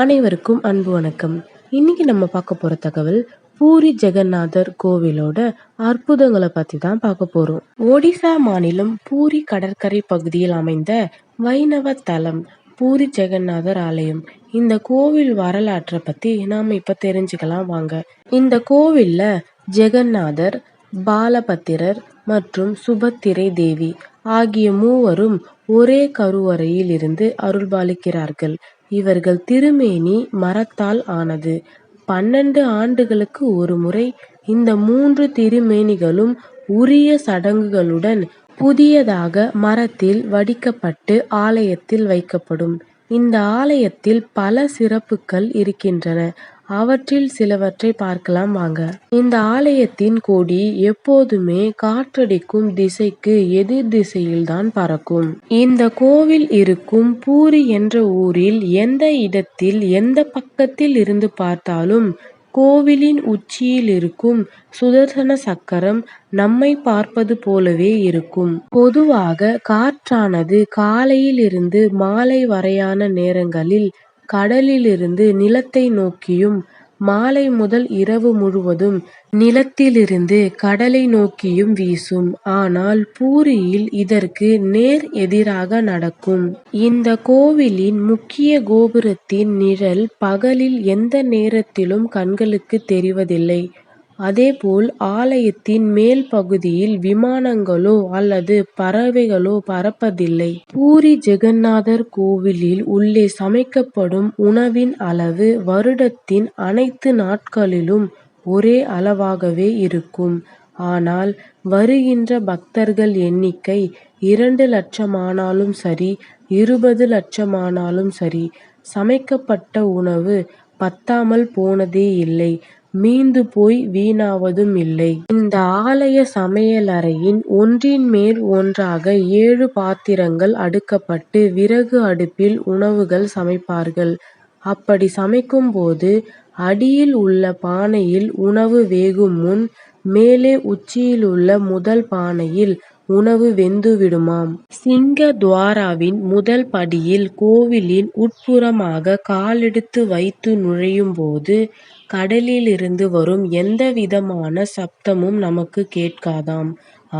அனைவருக்கும் அன்பு வணக்கம். இன்னைக்கு நம்ம பார்க்க போற தகவல் பூரி ஜெகநாதர் கோவிலோட அற்புதங்களை பத்தி தான் பார்க்க போறோம். ஒடிசா மாநிலம் பூரி கடற்கரை பகுதியில் அமைந்த வைணவ தலம் பூரி ஜெகநாதர் ஆலயம். இந்த கோவில் வரலாற்றை பத்தி நாம இப்ப தெரிஞ்சுக்கலாம் வாங்க. இந்த கோவில்ல ஜெகநாதர் பாலபத்திரர் மற்றும் சுபத்திரை தேவி ஆகிய மூவரும் ஒரே கருவறையில் இருந்து அருள்பாலிக்கிறார்கள். இவர்கள் திருமேனி மரத்தால் ஆனது. பன்னெண்டு ஆண்டுகளுக்கு ஒருமுறை இந்த மூன்று திருமேனிகளும் உரிய சடங்குகளுடன் புதியதாக மரத்தில் வடிக்கப்பட்டு ஆலயத்தில் வைக்கப்படும். இந்த ஆலயத்தில் பல சிறப்புகள் இருக்கின்றன. அவற்றில் சிலவற்றை பார்க்கலாம் வாங்க. இந்த ஆலயத்தின் கொடி எப்போதுமே காற்றடிக்கும் திசைக்கு எதிர் திசையில்தான் பறக்கும். இந்த கோவில் இருக்கும் பூரி என்ற ஊரில் எந்த இடத்தில் எந்த பக்கத்தில் இருந்து பார்த்தாலும் கோவிலின் உச்சியில் இருக்கும் சுதர்சன சக்கரம் நம்மை பார்ப்பது போலவே இருக்கும். பொதுவாக காற்றானது காலையில் இருந்து மாலை வரையான நேரங்களில் கடலிலிருந்து நிலத்தை நோக்கியும் மாலை முதல் இரவு முழுவதும் நிலத்திலிருந்து கடலை நோக்கியும் வீசும். ஆனால் பூரியில் இதற்கு நேர் எதிராக நடக்கும். இந்த கோவிலின் முக்கிய கோபுரத்தின் நிழல் பகலில் எந்த நேரத்திலும் கண்களுக்கு தெரிவதில்லை. அதேபோல் ஆலயத்தின் மேல் பகுதியில் விமானங்களோ அல்லது பறவைகளோ பறப்பதில்லை. பூரி ஜெகந்நாதர் கோவிலில் உள்ளே சமைக்கப்படும் உணவின் அளவு வருடத்தின் அனைத்து நாட்களிலும் ஒரே அளவாகவே இருக்கும். ஆனால் வருகின்ற பக்தர்கள் எண்ணிக்கை இரண்டு லட்சமானாலும் சரி இருபது லட்சமானாலும் சரி சமைக்கப்பட்ட உணவு பத்தாமல் போனதே இல்லை மீந்து போய் வீணாவதும் இல்லை. இந்த ஆலய சமையலறையின் ஒன்றின் மேல் ஒன்றாக ஏழு பாத்திரங்கள் அடுக்கப்பட்டு விறகு அடுப்பில் உணவுகள் சமைப்பார்கள். அப்படி சமைக்கும்போது அடியில் உள்ள பானையில் உணவு வேகும் முன் மேலே உச்சியிலுள்ள முதல் பானையில் உணவு வெந்துவிடுமாம். சிங்க துவாராவின் முதல் படியில் கோவிலின் உட்புறமாக காலெடுத்து வைத்து நுழையும்போது கடலிலிருந்து வரும் எந்தவிதமான சப்தமும் நமக்கு கேட்காதாம்.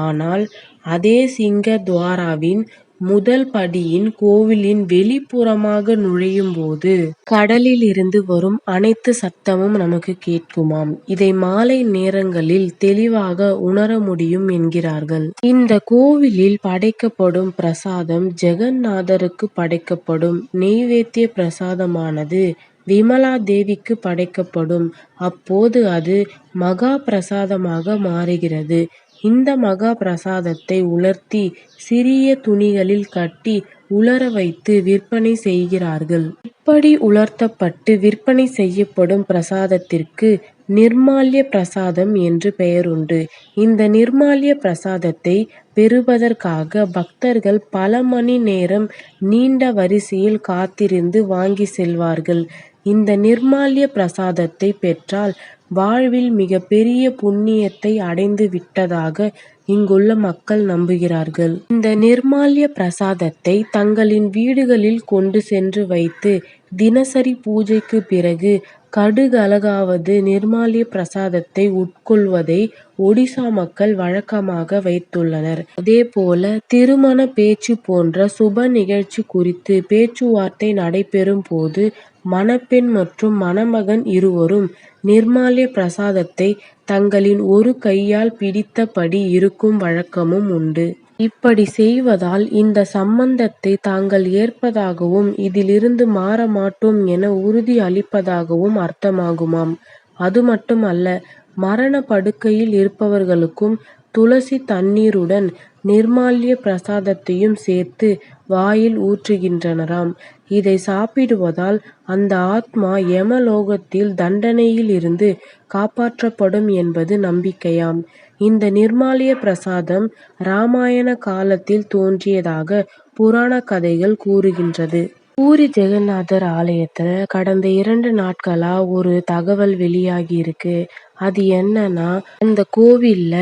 ஆனால் அதே சிங்க துவாராவின் முதல் படியின் கோவிலின் வெளிப்புறமாக நுழையும்போது கடலிலிருந்து வரும் அனைத்து சத்தமும் நமக்கு கேட்குமாம். இதை மாலை நேரங்களில் தெளிவாக உணர முடியும் என்கிறார்கள். இந்த கோவிலில் படைக்கப்படும் பிரசாதம் ஜெகந்நாதருக்கு படைக்கப்படும் நெய்வேத்திய பிரசாதமானது விமலா தேவிக்கு படைக்கப்படும். அப்போது அது மகா பிரசாதமாக மாறுகிறது. இந்த மகா பிரசாதத்தை உலர்த்தி சிறிய துணிகளில் கட்டி உலர வைத்து விற்பனை செய்கிறார்கள். இப்படி உலர்த்தப்பட்டு விற்பனை செய்யப்படும் பிரசாதத்திற்கு நிர்மால்ய பிரசாதம் என்று பெயருண்டு. இந்த நிர்மால்ய பிரசாதத்தை பெறுவதற்காக பக்தர்கள் பல மணி நேரம் நீண்ட வரிசையில் காத்திருந்து வாங்கி செல்வார்கள். இந்த நிர்மால்ய பிரசாதத்தை பெற்றால் வாழ்வில் மிக பெரிய புண்ணியத்தை அடைந்து விட்டதாக இங்குள்ள மக்கள் நம்புகிறார்கள். இந்த நிர்மால்ய பிரசாதத்தை தங்களின் வீடுகளில் கொண்டு சென்று வைத்து தினசரி பூஜைக்கு பிறகு கடுகளவாவது நிர்மால்ய பிரசாதத்தை உட்கொள்வதை ஒடிசா மக்கள் வழக்கமாக வைத்துள்ளனர். அதேபோல திருமண பேச்சு போன்ற சுப நிகழ்ச்சி குறித்து பேச்சுவார்த்தை நடைபெறும் போது மணப்பெண் மற்றும் மணமகன் இருவரும் நிர்மால்ய பிரசாதத்தை தங்களின் ஒரு கையால் பிடித்தபடி இருக்கும் வழக்கமும் உண்டு. இப்படி செய்வதால் இந்த சம்பந்தத்தை தாங்கள் ஏற்பதாகவும் இதிலிருந்து மாற மாட்டோம் என உறுதி அளிப்பதாகவும் அர்த்தமாகுமாம். அதுமட்டுமல்ல மரண படுக்கையில் இருப்பவர்களுக்கும் துளசி தண்ணீருடன் நிர்மால்ய பிரசாதத்தையும் சேர்த்து வாயில் ஊற்றுகின்றனராம். இதை சாப்பிடுவதால் அந்த ஆத்மா யமலோகத்தில் தண்டனையில் இருந்து காப்பாற்றப்படும் என்பது நம்பிக்கையாம். இந்த நிர்மால்ய பிரசாதம் ராமாயண காலத்தில் தோன்றியதாக புராண கதைகள் கூறுகின்றது. பூரி ஜெகந்நாதர் ஆலயத்துல கடந்த இரண்டு நாட்களா ஒரு தகவல் வெளியாகி இருக்கு. அது என்னன்னா அந்த கோவில்ல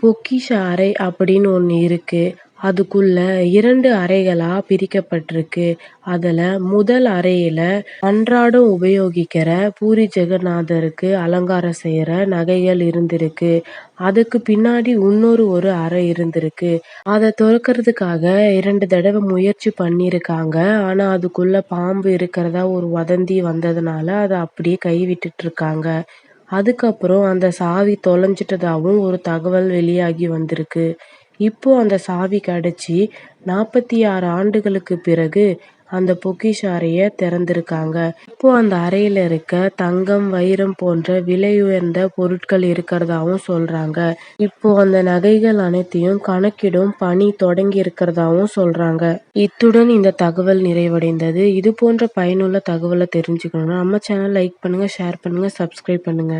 பொக்கிஷ அறை அப்படின்னு ஒண்ணு இருக்கு. அதுக்குள்ள இரண்டு அறைகளா பிரிக்கப்பட்டிருக்கு. அதுல முதல் அறையில அன்றாடம் உபயோகிக்கிற பூரி ஜெகநாதருக்கு அலங்காரம் செய்யற நகைகள் இருந்திருக்கு. அதுக்கு பின்னாடி இன்னொரு ஒரு அறை இருந்திருக்கு. அத திறக்கிறதுக்காக இரண்டு தடவை முயற்சி பண்ணிருக்காங்க ஆனா அதுக்குள்ள பாம்பு இருக்கிறதா ஒரு வதந்தி வந்ததுனால அதை அப்படியே கைவிட்டுட்டு இருக்காங்க அதுக்கப்புறம் அந்த சாவி தொலைஞ்சிட்டதாகவும் ஒரு தகவல் வெளியாகி வந்திருக்கு. இப்போ அந்த சாவி கிடைச்சி நாற்பத்தி ஆறு ஆண்டுகளுக்கு பிறகு அந்த பொக்கிஷ அறைய திறந்திருக்காங்க. இப்போ அந்த அறையில இருக்க தங்கம் வைரம் போன்ற விலை உயர்ந்த பொருட்கள் இருக்கிறதாவும் சொல்றாங்க. இப்போ அந்த நகைகள் அனைத்தையும் கணக்கிடும் பணி தொடங்கி இருக்கிறதாவும் சொல்றாங்க. இத்துடன் இந்த தகவல் நிறைவடைந்தது. இது போன்ற பயனுள்ள தகவலை தெரிஞ்சுக்கணும்னா நம்ம சேனல் லைக் பண்ணுங்க ஷேர் பண்ணுங்க சப்ஸ்கிரைப் பண்ணுங்க.